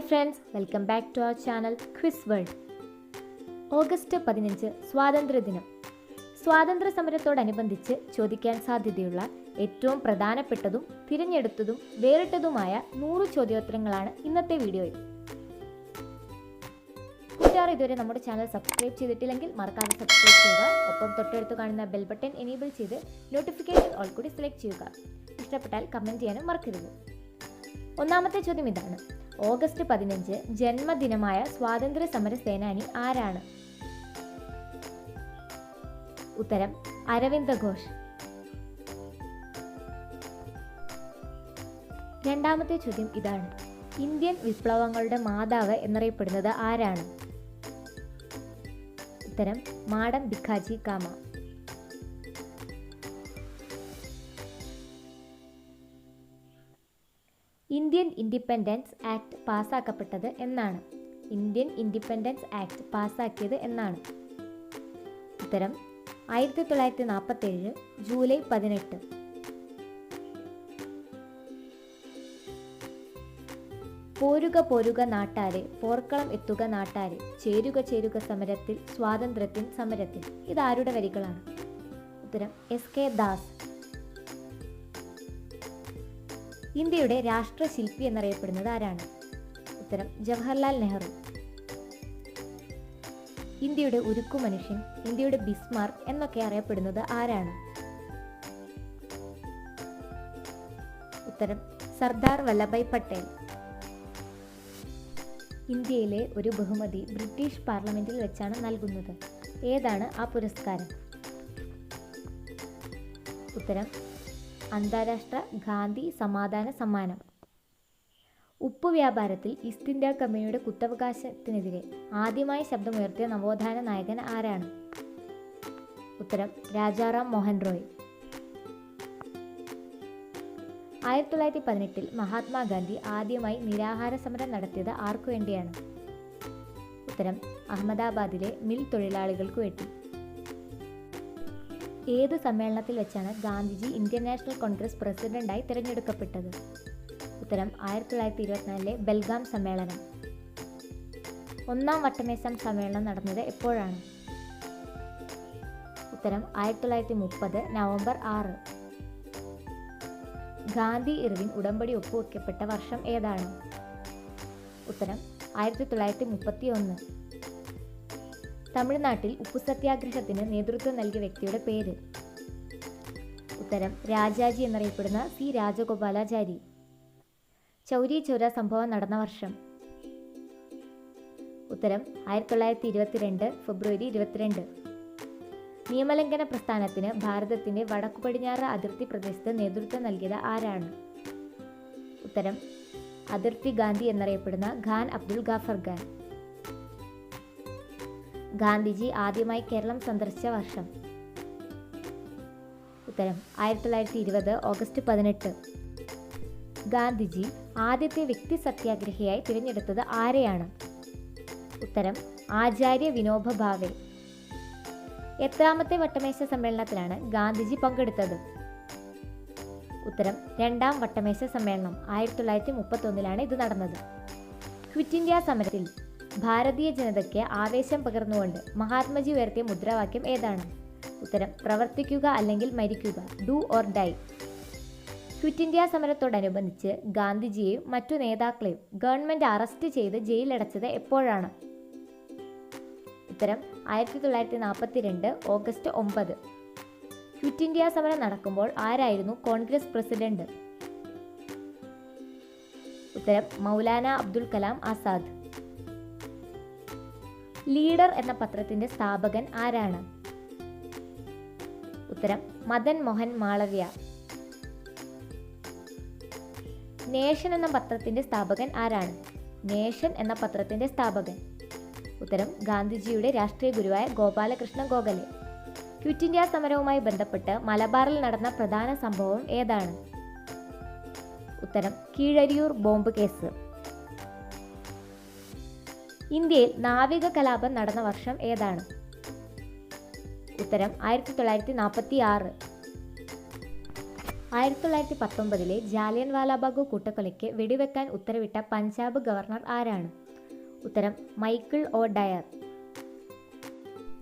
Hi friends welcome back to our channel quiz world. August പതിനഞ്ച് സ്വാതന്ത്ര്യദിനം. സ്വാതന്ത്ര്യ സമരത്തോടനുബന്ധിച്ച് ചോദിക്കാൻ സാധ്യതയുള്ള ഏറ്റവും പ്രധാനപ്പെട്ടതും തിരഞ്ഞെടുത്തതും വേറിട്ടതുമായ നൂറ് ചോദ്യോത്തരങ്ങളാണ് ഇന്നത്തെ വീഡിയോയിൽ. കൂട്ടുകാർ ഇതുവരെ നമ്മുടെ ചാനൽ സബ്സ്ക്രൈബ് ചെയ്തിട്ടില്ലെങ്കിൽ മറക്കാതെ സബ്സ്ക്രൈബ് ചെയ്യുക. ഒപ്പം തൊട്ടടുത്ത് കാണുന്ന ബെൽ ബട്ടൺ എനേബിൾ ചെയ്ത് നോട്ടിഫിക്കേഷൻ ഓൾ കൂടി സെലക്ട് ചെയ്യുക. ഇഷ്ടപ്പെട്ടാൽ കമന്റ് ചെയ്യാനും മറക്കരുത്. ഒന്നാമത്തെ ചോദ്യം ഇതാണ്. ഓഗസ്റ്റ് പതിനഞ്ച് ജന്മദിനമായ സ്വാതന്ത്ര്യ സമര സേനാനി ആരാണ്? ഉത്തരം അരവിന്ദ ഘോഷ്. രണ്ടാമത്തെ ചോദ്യം ഇതാണ്. ഇന്ത്യൻ വിപ്ലവങ്ങളുടെ മാതാവ് എന്നറിയപ്പെടുന്നത് ആരാണ്? ഉത്തരം madam Bhikaji Cama. Indian independence act പാസ്സാക്കപ്പെട്ടത് എന്നാണ്. ഇന്ത്യൻ ഇൻഡിപെൻഡൻസ് ആക്ട് പാസ്സാക്കിയത് എന്നാണ്. ഉത്തരം ആയിരത്തി തൊള്ളായിരത്തി നാൽപ്പത്തേഴ് ജൂലൈ പതിനെട്ട്. പോരുക പോരുക നാട്ടാരെ പോർക്കളം എത്തുക നാട്ടാരെ ചേരുക ചേരുക സമരത്തിൽ സ്വാതന്ത്ര്യത്തിൻ സമരത്തിൽ. ഇതാരുടെ വരികളാണ്? ഉത്തരം എസ് കെ ദാസ്. ഇന്ത്യയുടെ രാഷ്ട്ര ശില്പി എന്നറിയപ്പെടുന്നത് ആരാണ്? ഉത്തരം ജവഹർലാൽ നെഹ്റു. ഇന്ത്യയുടെ ഉരുക്കു മനുഷ്യൻ ഇന്ത്യയുടെ ബിസ്മാർക്ക് എന്നൊക്കെ അറിയപ്പെടുന്നത് ആരാണ്? ഉത്തരം സർദാർ വല്ലഭായ് പട്ടേൽ. ഇന്ത്യയിലെ ഒരു ബഹുമതി ബ്രിട്ടീഷ് പാർലമെന്റിൽ വെച്ചാണ് നൽകുന്നത്. ഏതാണ് ആ പുരസ്കാരം? ഉത്തരം അന്താരാഷ്ട്ര ഗാന്ധി സമാധാന സമ്മാനം. ഉപ്പ് വ്യാപാരത്തിൽ ഈസ്റ്റ് ഇന്ത്യ കമ്പനിയുടെ കുത്തവകാശത്തിനെതിരെ ആദ്യമായി ശബ്ദമുയർത്തിയ നവോത്ഥാന നായകൻ ആരാണ്? ഉത്തരം രാജാറാം മോഹൻ റോയ്. ആയിരത്തി തൊള്ളായിരത്തി പതിനെട്ടിൽ മഹാത്മാഗാന്ധി ആദ്യമായി നിരാഹാര സമരം നടത്തിയത് ആർക്കു വേണ്ടിയാണ്? ഉത്തരം അഹമ്മദാബാദിലെ മിൽ തൊഴിലാളികൾക്ക് വേണ്ടി. ഏത് സമ്മേളനത്തിൽ വെച്ചാണ് ഗാന്ധിജി ഇന്ത്യൻ നാഷണൽ കോൺഗ്രസ് പ്രസിഡന്റായി തിരഞ്ഞെടുക്കപ്പെട്ടത്? ഉത്തരം ആയിരത്തി തൊള്ളായിരത്തി ഇരുപത്തിനാലിലെ ബൽഗാം സമ്മേളനം. ഒന്നാം വട്ടമേശം സമ്മേളനം നടന്നത് എപ്പോഴാണ്? ഉത്തരം ആയിരത്തി തൊള്ളായിരത്തി മുപ്പത് നവംബർ ആറ്. ഗാന്ധി ഇർവിൻ ഉടമ്പടി ഒപ്പുവെക്കപ്പെട്ട വർഷം ഏതാണ്? ഉത്തരം ആയിരത്തി തൊള്ളായിരത്തി മുപ്പത്തി ഒന്ന് തമിഴ്നാട്ടിൽ ഉപ്പു സത്യാഗ്രഹത്തിന് നേതൃത്വം നൽകിയ വ്യക്തിയുടെ പേര്. ഉത്തരം രാജാജി എന്നറിയപ്പെടുന്ന സി. രാജഗോപാലാചാരി. ചൗരി ചൗര സംഭവം നടന്ന വർഷം. ഉത്തരം ആയിരത്തി തൊള്ളായിരത്തി ഇരുപത്തിരണ്ട് ഫെബ്രുവരി ഇരുപത്തിരണ്ട്. നിയമലംഘന പ്രസ്ഥാനത്തിന് ഭാരതത്തിന്റെ വടക്കു പടിഞ്ഞാറ് അതിർത്തി പ്രദേശത്ത് നേതൃത്വം നൽകിയത് ആരാണ്? ഉത്തരം അതിർത്തി ഗാന്ധി എന്നറിയപ്പെടുന്ന ഖാൻ അബ്ദുൽ ഗാഫർ ഖാൻ. ഗാന്ധിജി ആദ്യമായി കേരളം സന്ദർശിച്ച വർഷം. ഉത്തരം ആയിരത്തി തൊള്ളായിരത്തി ഇരുപത് ഓഗസ്റ്റ് പതിനെട്ട്. ഗാന്ധിജി ആദ്യത്തെ വ്യക്തി സത്യാഗ്രഹിയായി തിരഞ്ഞെടുത്തത് ആരെയാണ്? ഉത്തരം ആചാര്യ വിനോബ ഭാവെ. എത്രാമത്തെ വട്ടമേശ സമ്മേളനത്തിലാണ് ഗാന്ധിജി പങ്കെടുത്തത്? ഉത്തരം രണ്ടാം വട്ടമേശ സമ്മേളനം ആയിരത്തി തൊള്ളായിരത്തി മുപ്പത്തൊന്നിലാണ് ഇത് നടന്നത്. ക്വിറ്റ് ഇന്ത്യ സമരത്തിൽ ഭാരതീയ ജനതയ്ക്ക് ആവേശം പകർന്നുകൊണ്ട് മഹാത്മജി ഉയർത്തിയ മുദ്രാവാക്യം ഏതാണ്? ഉത്തരം പ്രവർത്തിക്കുക അല്ലെങ്കിൽ മരിക്കുക do or die. Quit India സമരത്തോടനുബന്ധിച്ച് ഗാന്ധിജിയെയും മറ്റു നേതാക്കളെയും ഗവൺമെന്റ് അറസ്റ്റ് ചെയ്ത് ജയിലടച്ചത് എപ്പോഴാണ്? ഉത്തരം ആയിരത്തി തൊള്ളായിരത്തി നാൽപ്പത്തി രണ്ട് ഓഗസ്റ്റ് ഒമ്പത്. ക്വിറ്റ് ഇന്ത്യ സമരം നടക്കുമ്പോൾ ആരായിരുന്നു കോൺഗ്രസ് പ്രസിഡന്റ്? ഉത്തരം മൗലാന അബ്ദുൽ കലാം ആസാദ്. ലീഡർ എന്ന പത്രത്തിന്റെ സ്ഥാപകൻ ആരാണ്? ഉത്തരം മദൻ മോഹൻ മാളവ്യ. നേഷൻ എന്ന പത്രത്തിന്റെ സ്ഥാപകൻ ആരാണ്? നേഷൻ എന്ന പത്രത്തിന്റെ സ്ഥാപകൻ. ഉത്തരം ഗാന്ധിജിയുടെ രാഷ്ട്രീയ ഗുരുവായ ഗോപാലകൃഷ്ണ ഗോഖലെ. ക്വിറ്റ് ഇന്ത്യ സമരവുമായി ബന്ധപ്പെട്ട് മലബാറിൽ നടന്ന പ്രധാന സംഭവം ഏതാണ്? ഉത്തരം കീഴരിയൂർ ബോംബ് കേസ്. ഇന്ത്യയിൽ നാവിക കലാപം നടന്ന വർഷം ഏതാണ്? ഉത്തരം ആയിരത്തി തൊള്ളായിരത്തി നാൽപ്പത്തി ആറ് ആയിരത്തി തൊള്ളായിരത്തി പത്തൊമ്പതിലെ ജാലിയൻ വാലാബാഗ് കൂട്ടക്കൊലയ്ക്ക് വെടിവെക്കാൻ ഉത്തരവിട്ട പഞ്ചാബ് ഗവർണർ ആരാണ്? ഉത്തരം Michael O. Dwyer.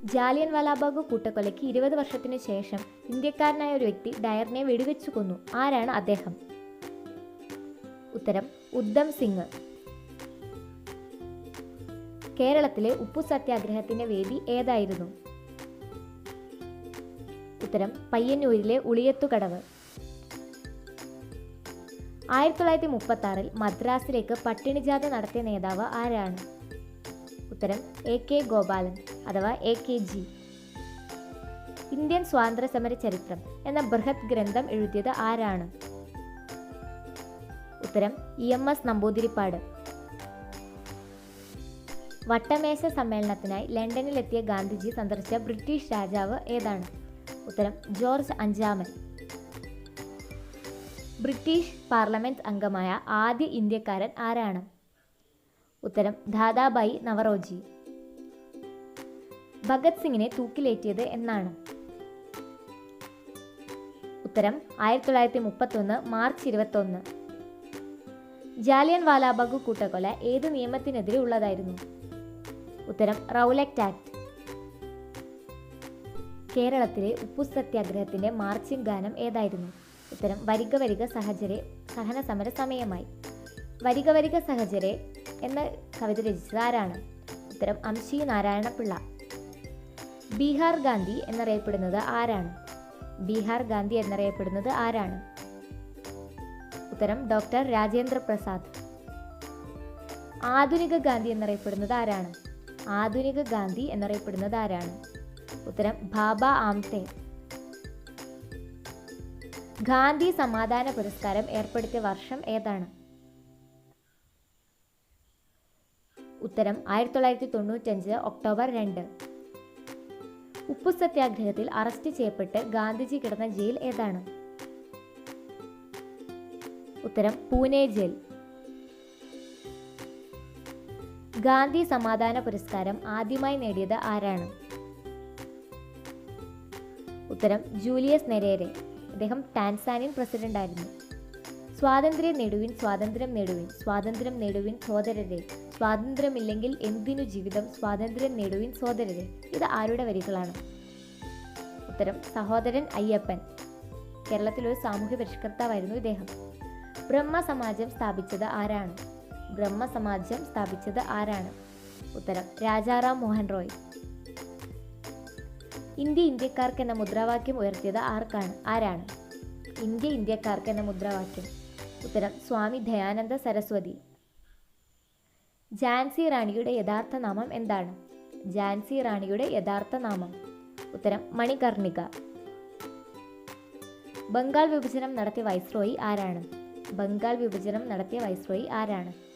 Jallian Walabagh കൂട്ടക്കൊലയ്ക്ക് ഇരുപത് വർഷത്തിനു ശേഷം ഇന്ത്യക്കാരനായ ഒരു വ്യക്തി ഡയറിനെ വെടിവെച്ചു കൊന്നു. ആരാണ് അദ്ദേഹം? ഉത്തരം ഉദ്ധം സിംഗ്. കേരളത്തിലെ ഉപ്പു സത്യാഗ്രഹത്തിന്റെ വേദി ഏതായിരുന്നു? ഉത്തരം പയ്യന്നൂരിലെ ഉളിയത്തുകടവ്. ആയിരത്തി തൊള്ളായിരത്തി മുപ്പത്തി ആറിൽ മദ്രാസിലേക്ക് പട്ടിണിജാഥ നടത്തിയ നേതാവ് ആരാണ്? ഉത്തരം എ കെ ഗോപാലൻ അഥവാ എ കെ ജി. ഇന്ത്യൻ സ്വാതന്ത്ര്യ സമര ചരിത്രം എന്ന ബൃഹത് ഗ്രന്ഥം എഴുതിയത് ആരാണ്? ഉത്തരം ഇ എം എസ് നമ്പൂതിരിപ്പാട്. വട്ടമേശ സമ്മേളനത്തിനായി ലണ്ടനിലെത്തിയ ഗാന്ധിജി സന്ദർശിച്ച ബ്രിട്ടീഷ് രാജാവ് ഏതാണ്? ഉത്തരം ജോർജ് അഞ്ചാമൻ. ബ്രിട്ടീഷ് പാർലമെന്റ് അംഗമായ ആദ്യ ഇന്ത്യക്കാരൻ ആരാണ്? ഉത്തരം ദാദാബായി നവറോജി. ഭഗത് സിംഗിനെ തൂക്കിലേറ്റിയത് എന്നാണ്. ഉത്തരം ആയിരത്തി തൊള്ളായിരത്തി മുപ്പത്തൊന്ന് മാർച്ച് ഇരുപത്തൊന്ന്. ജാലിയൻ വാലാബാഗ് കൂട്ടക്കൊല ഏത് നിയമത്തിനെതിരെ ഉള്ളതായിരുന്നു? ഉത്തരം റൗലക്റ്റ് ആക്ട് കേരളത്തിലെ ഉപ്പു സത്യാഗ്രഹത്തിന്റെ മാർച്ചിംഗ് ഗാനം ഏതായിരുന്നു? ഉത്തരം വരിക വരിക സഹചരെ സഹന സമര സമയമായി. വരിക വരിക സഹചരെ എന്ന കവിത രചിച്ചത് ആരാണ്? ഉത്തരം അംശി നാരായണപിള്ള. ബീഹാർ ഗാന്ധി എന്നറിയപ്പെടുന്നത് ആരാണ്? ബീഹാർ ഗാന്ധി എന്നറിയപ്പെടുന്നത് ആരാണ്? ഉത്തരം ഡോക്ടർ രാജേന്ദ്ര പ്രസാദ് ആധുനിക ഗാന്ധി എന്നറിയപ്പെടുന്നത് ആരാണ്? ആധുനിക ഗാന്ധി എന്നറിയപ്പെടുന്നത് ആരാണ്? ഉത്തരം ബാബ ആംതെ. ഗാന്ധി സമാധാന പുരസ്കാരം ഏർപ്പെടുത്തിയ വർഷം ഏതാണ്? ഉത്തരം ആയിരത്തി തൊള്ളായിരത്തി തൊണ്ണൂറ്റഞ്ച് ഒക്ടോബർ രണ്ട്. ഉപ്പു സത്യാഗ്രഹത്തിൽ അറസ്റ്റ് ചെയ്യപ്പെട്ട് ഗാന്ധിജി കിടന്ന ജയിൽ ഏതാണ്? ഉത്തരം പൂനെ ജയിൽ. ഗാന്ധി സമാധാന പുരസ്കാരം ആദ്യമായി നേടിയത് ആരാണ്? ഉത്തരം ജൂലിയസ് നെരേരെ. അദ്ദേഹം ടാൻസാനിയൻ പ്രസിഡന്റ് ആയിരുന്നു. സ്വാതന്ത്ര്യം നേടുവിൻ സ്വാതന്ത്ര്യം നേടുവിൻ സ്വാതന്ത്ര്യം നേടുവിൻ സോദരരെ സ്വാതന്ത്ര്യമില്ലെങ്കിൽ എന്തിനു ജീവിതം? സ്വാതന്ത്ര്യം നേടുവിൻ സോദരരെ ഇത് ആരുടെ വരികളാണ്? ഉത്തരം സഹോദരൻ അയ്യപ്പൻ. കേരളത്തിലൊരു സാമൂഹ്യ പരിഷ്കർത്താവായിരുന്നു ഇദ്ദേഹം. ബ്രഹ്മ സമാജം സ്ഥാപിച്ചത് ആരാണ്? ബ്രഹ്മസമാജം സ്ഥാപിച്ചത് ആരാണ്? ഉത്തരം രാജാറാം മോഹൻ റോയ്. ഇന്ത്യ ഇന്ത്യക്കാർക്ക് എന്ന മുദ്രാവാക്യം ഉയർത്തിയത് ആർക്കാണ്? ആരാണ്? ഇന്ത്യ ഇന്ത്യക്കാർക്ക് എന്ന മുദ്രാവാക്യം. ഉത്തരം സ്വാമി ദയാനന്ദ സരസ്വതി. ജാൻസി റാണിയുടെ യഥാർത്ഥ നാമം എന്താണ്? ജാൻസി റാണിയുടെ യഥാർത്ഥ നാമം. ഉത്തരം മണികർണിക. ബംഗാൾ വിഭജനം നടത്തിയ വൈസ്രോയി ആരാണ്? ബംഗാൾ വിഭജനം നടത്തിയ വൈസ്രോയി ആരാണ്?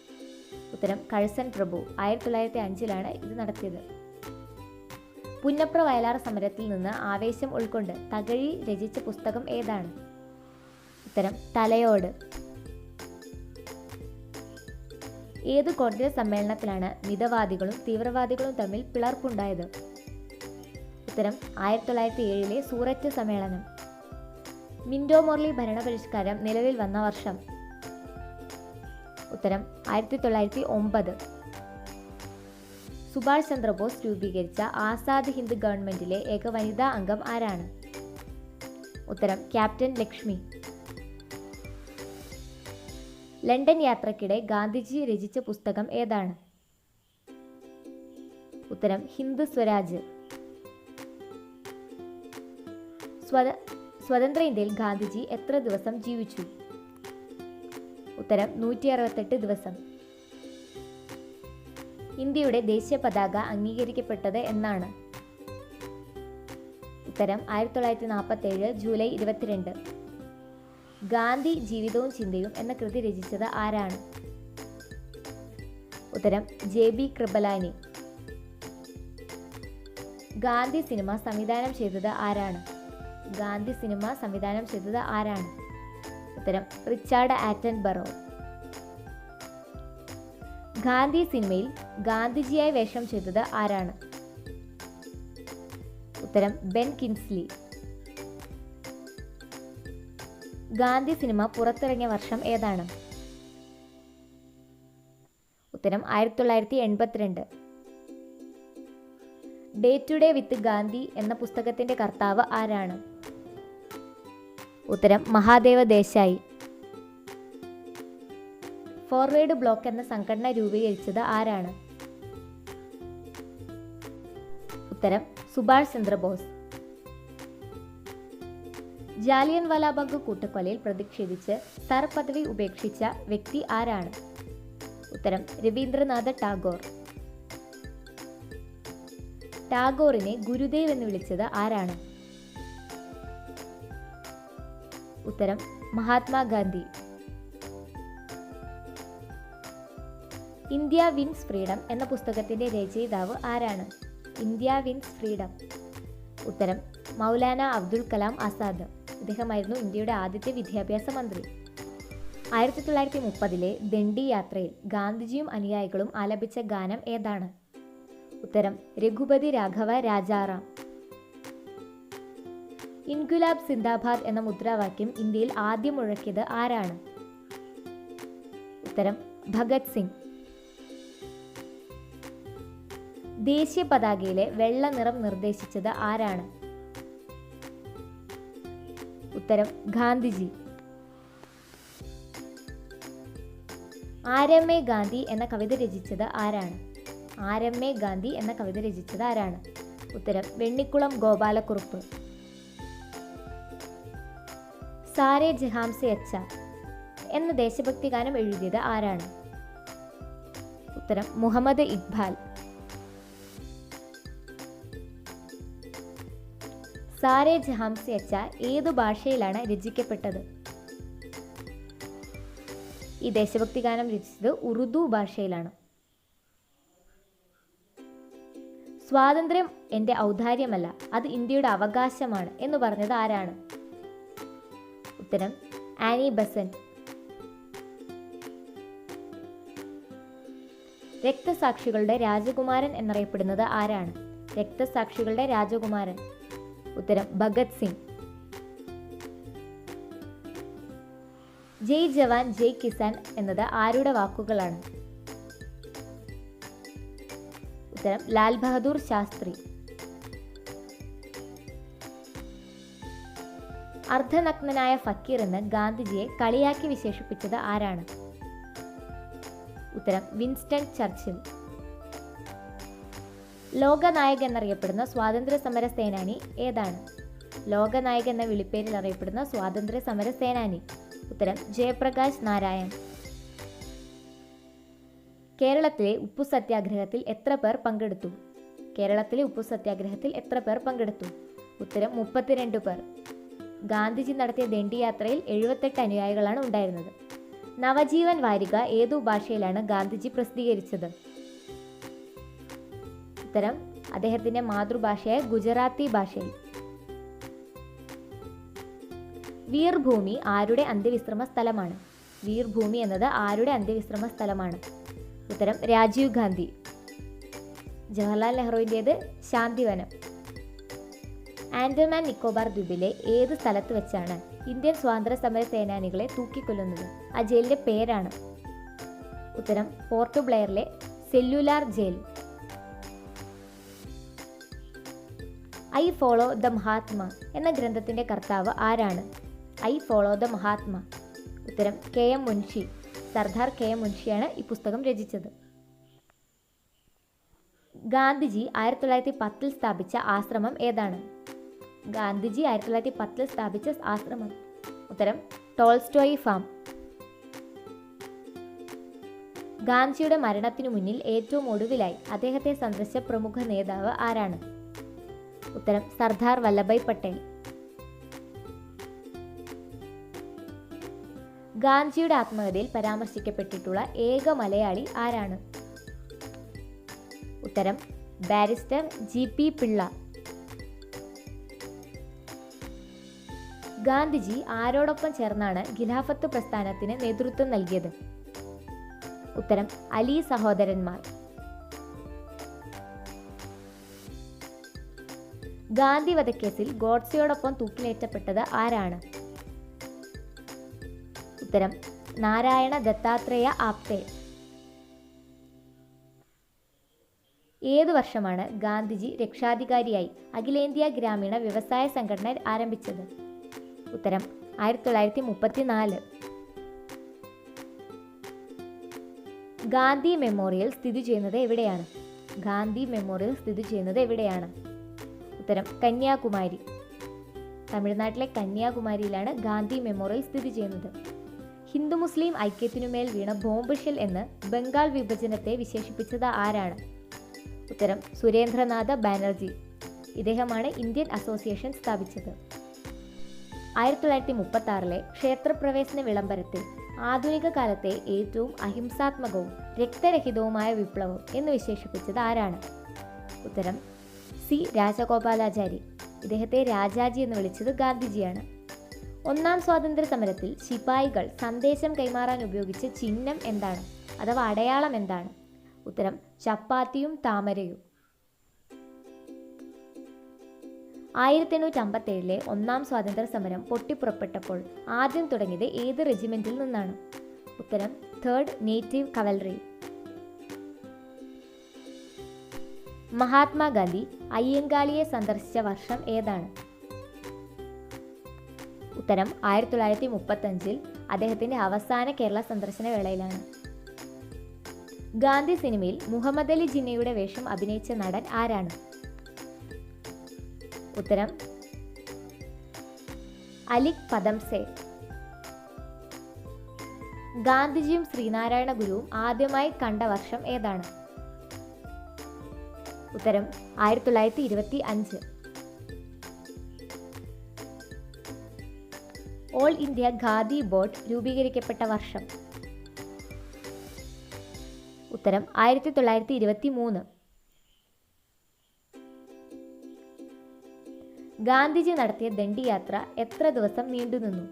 ഉത്തരം കഴ്സൻ പ്രഭു. ആയിരത്തി തൊള്ളായിരത്തി അഞ്ചിലാണ് ഇത് നടത്തിയത്. പുന്നപ്ര വയലാർ സമരത്തിൽ നിന്ന് ആവേശം ഉൾക്കൊണ്ട് തകഴി രചിച്ച പുസ്തകം ഏതാണ്? ഉത്തരം തലയോട്. ഏത് കോൺഗ്രസ് സമ്മേളനത്തിലാണ് മിതവാദികളും തീവ്രവാദികളും തമ്മിൽ പിളർപ്പുണ്ടായത്? ഉത്തരം ആയിരത്തി തൊള്ളായിരത്തി ഏഴിലെ സൂററ്റ് സമ്മേളനം. മിൻഡോ മോർലി ഭരണപരിഷ്കാരം നിലവിൽ വന്ന വർഷം. ഉത്തരം ആയിരത്തി തൊള്ളായിരത്തി ഒമ്പത് സുഭാഷ് ചന്ദ്രബോസ് രൂപീകരിച്ച ആസാദ് ഹിന്ദ് ഗവൺമെന്റിലെ ഏക വനിതാ അംഗം ആരാണ്? ഉത്തരം ക്യാപ്റ്റൻ ലക്ഷ്മി. ലണ്ടൻ യാത്രക്കിടെ ഗാന്ധിജി രചിച്ച പുസ്തകം ഏതാണ്? ഉത്തരം ഹിന്ദു സ്വരാജ്. സ്വത സ്വതന്ത്ര ഇന്ത്യയിൽ ഗാന്ധിജി എത്ര ദിവസം ജീവിച്ചു? ഉത്തരം നൂറ്റി അറുപത്തെട്ട് ദിവസം. ഇന്ത്യയുടെ ദേശീയ പതാക അംഗീകരിക്കപ്പെട്ടത് എന്നാണ്. ഉത്തരം ആയിരത്തി തൊള്ളായിരത്തി നാൽപ്പത്തി ഏഴ് ജൂലൈ ഇരുപത്തിരണ്ട്. ഗാന്ധി ജീവിതവും ചിന്തയും എന്ന കൃതി രചിച്ചത് ആരാണ്? ഉത്തരം J B Kripalani. Gandhi cinema സംവിധാനം ചെയ്തത് ആരാണ്? ഗാന്ധി സിനിമ സംവിധാനം ചെയ്തത് ആരാണ്? ഉത്തരം റിച്ചാർഡ് ആറ്റൻ ബറോ. ഗാന്ധി സിനിമയിൽ ഗാന്ധിജിയായി വേഷം ചെയ്തത് ആരാണ്? ഉത്തരം ബെൻ കിൻസ്ലി ഗാന്ധി സിനിമ പുറത്തിറങ്ങിയ വർഷം ഏതാണ്? ഉത്തരം ആയിരത്തി തൊള്ളായിരത്തി എൺപത്തിരണ്ട്. Day to day with Gandhi എന്ന പുസ്തകത്തിന്റെ കർത്താവ് ആരാണ്? ഉത്തരം മഹാദേവ ദേശായി. ഫോർവേഡ് ബ്ലോക്ക് എന്ന സംഘടന രൂപീകരിച്ചത് ആരാണ്? ഉത്തരം സുഭാഷ് ചന്ദ്രബോസ്. ജാലിയൻ വാലാബാഗ് കൂട്ടക്കൊലയിൽ പ്രതിഷേധിച്ച് സർ പദവി ഉപേക്ഷിച്ച വ്യക്തി ആരാണ്? ഉത്തരം രവീന്ദ്രനാഥ ടാഗോർ. ടാഗോറിനെ ഗുരുദേവ് എന്ന് വിളിച്ചത് ആരാണ്? ഉത്തരം മഹാത്മാഗാന്ധി ഇന്ത്യ വിൻസ് ഫ്രീഡം എന്ന പുസ്തകത്തിന്റെ രചയിതാവ് ആരാണ്? India wins freedom. ഉത്തരം മൗലാന അബ്ദുൽ കലാം ആസാദ്. ഇദ്ദേഹമായിരുന്നു ഇന്ത്യയുടെ ആദ്യത്തെ വിദ്യാഭ്യാസ മന്ത്രി. ആയിരത്തി തൊള്ളായിരത്തി മുപ്പതിലെ ദണ്ഡി യാത്രയിൽ ഗാന്ധിജിയും അനുയായികളും ആലപിച്ച ഗാനം ഏതാണ്? ഉത്തരം രഘുപതി രാഘവ രാജാറാം. ഇൻഗുലാബ് സിന്ദാബാദ് എന്ന മുദ്രാവാക്യം ഇന്ത്യയിൽ ആദ്യം മുഴക്കിയത് ആരാണ്? ഉത്തരം ഭഗത് സിംഗ്. ദേശീയ പതാകയിലെ വെള്ള നിറം നിർദ്ദേശിച്ചത് ആരാണ്? ഉത്തരം ഗാന്ധിജി. ആരമ്മേ ഗാന്ധി എന്ന കവിത രചിച്ചത് ആരാണ്? ആരമ്മേ ഗാന്ധി എന്ന കവിത രചിച്ചത് ആരാണ്? ഉത്തരം വെണ്ണിക്കുളം ഗോപാലക്കുറുപ്പ്. സാരേ ജഹാംസെ അച്ച എന്ന ദേശഭക്തി ഗാനം എഴുതിയത് ആരാണ്? ഉത്തരം മുഹമ്മദ് ഇക്ബാൽ. സാരേ ജഹാംസെ അച്ച ഏതു ഭാഷയിലാണ് രചിക്കപ്പെട്ടത്? ഈ ദേശഭക്തി ഗാനം രചിച്ചത് ഉറുദു ഭാഷയിലാണ്. സ്വാതന്ത്ര്യം എന്റെ ഔദാര്യമല്ല അത് ഇന്ത്യയുടെ അവകാശമാണ് എന്ന് പറഞ്ഞത് ആരാണ്? ഉത്തരം. Annie Besant. രക്തസാക്ഷികളുടെ രാജകുമാരൻ എന്നറിയപ്പെടുന്നത് ആരാണ്? രക്തസാക്ഷികളുടെ രാജകുമാരൻ. ഉത്തരം ഭഗത് സിംഗ്. ജയ് ജവാൻ ജയ് കിസാൻ എന്നത് ആരുടെ വാക്കുകളാണ്? ഉത്തരം ലാൽ ബഹദൂർ ശാസ്ത്രി. അർദ്ധനഗ്നനായ ഫക്കീർ എന്ന് ഗാന്ധിജിയെ കളിയാക്കി വിശേഷിപ്പിച്ചത് ആരാണ്? ഉത്തരം വിൻസ്റ്റൺ ചർച്ചിൽ. ലോകനായകൻ എന്നറിയപ്പെടുന്ന സ്വാതന്ത്ര്യ സമര സേനാനി ഏതാണ്? ലോകനായകൻ എന്ന വിളിപ്പേരിൽ അറിയപ്പെടുന്ന സ്വാതന്ത്ര്യ സമര സേനാനി. ഉത്തരം ജയപ്രകാശ് നാരായൺ. കേരളത്തിലെ ഉപ്പു സത്യാഗ്രഹത്തിൽ എത്ര പേർ പങ്കെടുത്തു? കേരളത്തിലെ ഉപ്പു സത്യാഗ്രഹത്തിൽ എത്ര പേർ പങ്കെടുത്തു? ഉത്തരം മുപ്പത്തിരണ്ട് പേർ. ഗാന്ധിജി നടത്തിയ ദണ്ഡിയാത്രയിൽ എഴുപത്തെട്ട് അനുയായികളാണ് ഉണ്ടായിരുന്നത്. നവജീവൻ വാരിക ഏതു ഭാഷയിലാണ് ഗാന്ധിജി പ്രസിദ്ധീകരിച്ചത്? ഉത്തരം അദ്ദേഹത്തിന്റെ മാതൃഭാഷയായ ഗുജറാത്തി ഭാഷയിൽ. വീർഭൂമി ആരുടെ അന്ത്യവിശ്രമ സ്ഥലമാണ്? വീർഭൂമി എന്നത് ആരുടെ അന്ത്യവിശ്രമ സ്ഥലമാണ്? ഉത്തരം രാജീവ് ഗാന്ധി. ജവഹർലാൽ നെഹ്റുവിന്റേത് ശാന്തിവനം. ആൻഡമാൻ നിക്കോബാർ ദ്വീപിലെ ഏത് സ്ഥലത്ത് വെച്ചാണ് ഇന്ത്യൻ സ്വാതന്ത്ര്യ സമര സേനാനികളെ തൂക്കിക്കൊല്ലുന്നത്? ആ ജയിലിന്റെ പേരാണ്. ഉത്തരം port ബ്ലെയറിലെ cellular jail I follow the Mahatma എന്ന ഗ്രന്ഥത്തിന്റെ കർത്താവ് ആരാണ്? I follow the Mahatma. ഉത്തരം K M Munshi. Sardar K M മുൻഷിയാണ് ഈ പുസ്തകം രചിച്ചത്. ഗാന്ധിജി ആയിരത്തി തൊള്ളായിരത്തി പത്തിൽ സ്ഥാപിച്ച ആശ്രമം ഏതാണ്? ഗാന്ധിജി ആയിരത്തി തൊള്ളായിരത്തി പത്തിൽ സ്ഥാപിച്ച ആശ്രമം. ഉത്തരം ടോൾസ്റ്റോയി ഫാം. ഗാന്ധിജിയുടെ മരണത്തിനു മുന്നിൽ ഏറ്റവും ഒടുവിലായി അദ്ദേഹത്തെ സന്ദർശിച്ച പ്രമുഖ നേതാവ് ആരാണ്? ഉത്തരം സർദാർ വല്ലഭായ് പട്ടേൽ. ഗാന്ധിജിയുടെ ആത്മകഥയിൽ പരാമർശിക്കപ്പെട്ടിട്ടുള്ള ഏക മലയാളി ആരാണ്? ഉത്തരം barrister G P Pillai. Gandhiji ആരോടൊപ്പം ചേർന്നാണ് ഖിലാഫത്ത് പ്രസ്ഥാനത്തിന് നേതൃത്വം നൽകിയത്. ഉത്തരം അലി സഹോദരന്മാർ. ഗാന്ധി വധക്കേസിൽ ഗോഡ്സെയോടൊപ്പം തൂക്കിലേറ്റപ്പെട്ടത് ആരാണ്? ഉത്തരം നാരായണ ദത്താത്രേയ ആപ്തേ. ഏത് വർഷമാണ് ഗാന്ധിജി രക്ഷാധികാരിയായി അഖിലേന്ത്യാ ഗ്രാമീണ വ്യവസായ സംഘടന ആരംഭിച്ചത്? ഉത്തരം ആയിരത്തി തൊള്ളായിരത്തി മുപ്പത്തിനാല് ഗാന്ധി മെമ്മോറിയൽ സ്ഥിതി ചെയ്യുന്നത് എവിടെയാണ്? ഗാന്ധി മെമ്മോറിയൽ സ്ഥിതി ചെയ്യുന്നത് എവിടെയാണ്? ഉത്തരം കന്യാകുമാരി. തമിഴ്നാട്ടിലെ കന്യാകുമാരിയിലാണ് ഗാന്ധി മെമ്മോറിയൽ സ്ഥിതി ചെയ്യുന്നത്. ഹിന്ദു മുസ്ലിം ഐക്യത്തിനുമേൽ വീണ ബോംബ് ഷെൽ എന്ന് ബംഗാൾ വിഭജനത്തെ വിശേഷിപ്പിച്ചത് ആരാണ്? ഉത്തരം സുരേന്ദ്രനാഥ ബാനർജി. ഇദ്ദേഹമാണ് ഇന്ത്യൻ അസോസിയേഷൻ സ്ഥാപിച്ചത്. ആയിരത്തി തൊള്ളായിരത്തി മുപ്പത്തി ആറിലെ ക്ഷേത്രപ്രവേശന വിളംബരത്തിൽ ആധുനിക കാലത്തെ ഏറ്റവും അഹിംസാത്മകവും രക്തരഹിതവുമായ വിപ്ലവം എന്ന് വിശേഷിപ്പിച്ചത് ആരാണ്? ഉത്തരം സി. രാജഗോപാലാചാരി. ഇദ്ദേഹത്തെ രാജാജി എന്ന് വിളിച്ചത് ഗാന്ധിജിയാണ്. ഒന്നാം സ്വാതന്ത്ര്യ സമരത്തിൽ ശിപായികൾ സന്ദേശം കൈമാറാൻ ഉപയോഗിച്ച ചിഹ്നം എന്താണ്? അഥവാ അടയാളം എന്താണ്? ഉത്തരം ചപ്പാത്തിയും താമരയും. ആയിരത്തി എണ്ണൂറ്റി അമ്പത്തേഴിലെ ഒന്നാം സ്വാതന്ത്ര്യ സമരം പൊട്ടിപ്പുറപ്പെട്ടപ്പോൾ ആദ്യം തുടങ്ങിയത് ഏത് റെജിമെന്റിൽ നിന്നാണ്? ഉത്തരം തേർഡ് നേറ്റീവ് കവൽറി മഹാത്മാഗാന്ധി അയ്യങ്കാളിയെ സന്ദർശിച്ച വർഷം ഏതാണ്? ഉത്തരം ആയിരത്തി തൊള്ളായിരത്തി മുപ്പത്തഞ്ചിൽ അദ്ദേഹത്തിന്റെ അവസാന കേരള സന്ദർശന വേളയിലാണ്. ഗാന്ധി സിനിമയിൽ മുഹമ്മദ് അലി ജിന്നയുടെ വേഷം അഭിനയിച്ച നടൻ ആരാണ്? ഉത്തരം അലിക് പദംസെ ഗാന്ധിജിയും ശ്രീനാരായണ ഗുരുവും ആദ്യമായി കണ്ട വർഷം ഏതാണ്? ഉത്തരം ആയിരത്തി തൊള്ളായിരത്തി ഇരുപത്തി അഞ്ച് ഓൾ ഇന്ത്യ ഖാദി ബോർഡ് രൂപീകരിക്കപ്പെട്ട വർഷം. ഉത്തരം ആയിരത്തി തൊള്ളായിരത്തി ഇരുപത്തി മൂന്ന് ഗാന്ധിജി നടത്തിയ ദണ്ഡിയാത്ര എത്ര ദിവസം നീണ്ടുനിന്നു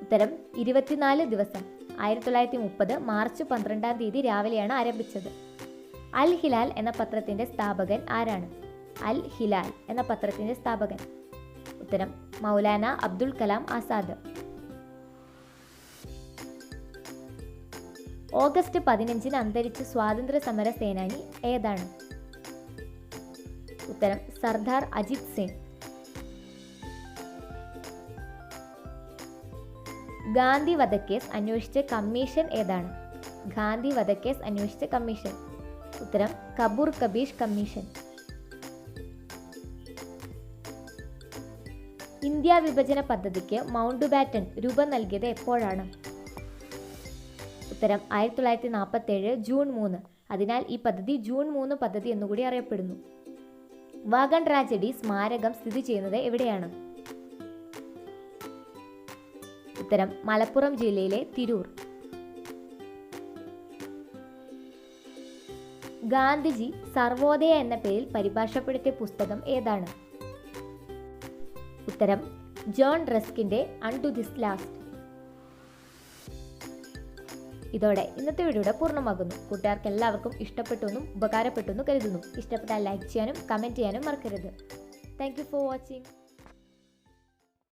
ഉത്തരം ഇരുപത്തിനാല് ദിവസം. ആയിരത്തി തൊള്ളായിരത്തി മുപ്പത് മാർച്ച് പന്ത്രണ്ടാം തീയതി രാവിലെയാണ് ആരംഭിച്ചത്. അൽ ഹിലാൽ എന്ന പത്രത്തിന്റെ സ്ഥാപകൻ ആരാണ്? അൽ ഹിലാൽ എന്ന പത്രത്തിന്റെ സ്ഥാപകൻ. ഉത്തരം മൗലാന അബ്ദുൽ കലാം ആസാദ്. ഓഗസ്റ്റ് പതിനഞ്ചിന് അന്തരിച്ച സ്വാതന്ത്ര്യ സമര സേനാനി ഏതാണ്? ഉത്തരം സർദാർ അജിത് സിംഗ്. ഗാന്ധി വധക്കേസ് അന്വേഷിച്ച കമ്മീഷൻ ഏതാണ്? ഗാന്ധി വധക്കേസ് അന്വേഷിച്ച കമ്മീഷൻ. ഉത്തരം കബൂർ കബീഷ് കമ്മീഷൻ. ഇന്ത്യ വിഭജന പദ്ധതിക്ക് മൗണ്ട് ബാറ്റൺ രൂപം നൽകിയത് എപ്പോഴാണ്? ഉത്തരം ആയിരത്തി തൊള്ളായിരത്തി നാൽപ്പത്തി ഏഴ് ജൂൺ മൂന്ന്. അതിനാൽ ഈ പദ്ധതി ജൂൺ മൂന്ന് പദ്ധതി എന്നുകൂടി അറിയപ്പെടുന്നു. വാഗൺ ട്രാജഡി സ്മാരകം സ്ഥിതി ചെയ്യുന്നത് എവിടെയാണ്? ഉത്തരം മലപ്പുറം ജില്ലയിലെ തിരൂർ. ഗാന്ധിജി സർവോദയ എന്ന പേരിൽ പരിഭാഷപ്പെടുത്തിയ പുസ്തകം ഏതാണ്? ഉത്തരം ജോൺ റസ്കിന്റെ അൺടു ദിസ് ലാസ്റ്റ് ഇതോടെ ഇന്നത്തെ വീഡിയോയുടെ പൂർണമാകുന്നു. കൂട്ടുകാർക്ക് എല്ലാവർക്കും ഇഷ്ടപ്പെട്ടെന്നും ഉപകാരപ്പെട്ടെന്നും കരുതുന്നു. ഇഷ്ടപ്പെട്ടാൽ ലൈക്ക് ചെയ്യാനും കമന്റ് ചെയ്യാനും മറക്കരുത്. Thank for watching